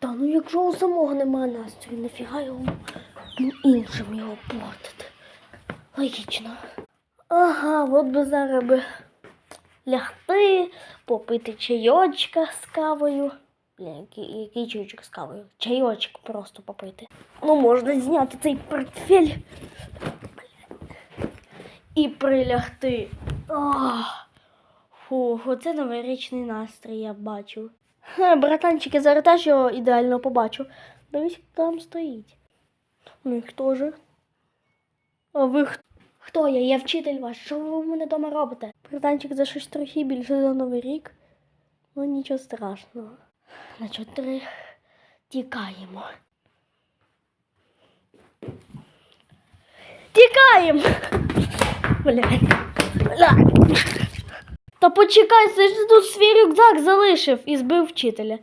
Та ну якщо у самого немає настрою, нафіга його ну, іншим його портити. Логічно. Ага, от би зараз би лягти, попити чайочка з кавою. Бля, який, який чайочок з кавою? Чайочок просто попити. Ну, можна зняти цей портфель і прилягти. Ах. Фух, оце новорічний настрій я бачу. Хе, братанчик, я зараз його ідеально побачу. Дивись, там стоїть. Ну і хто же? А ви хто? Хто я? Я вчитель ваш. Що ви у мене вдома робите? Братанчик за щось трохи більше за новий рік. Ну нічого страшного. На чотири тікаємо. Тікаємо! Блядь. Блядь. Та почекай, це ж тут свій рюкзак залишив і збив вчителя.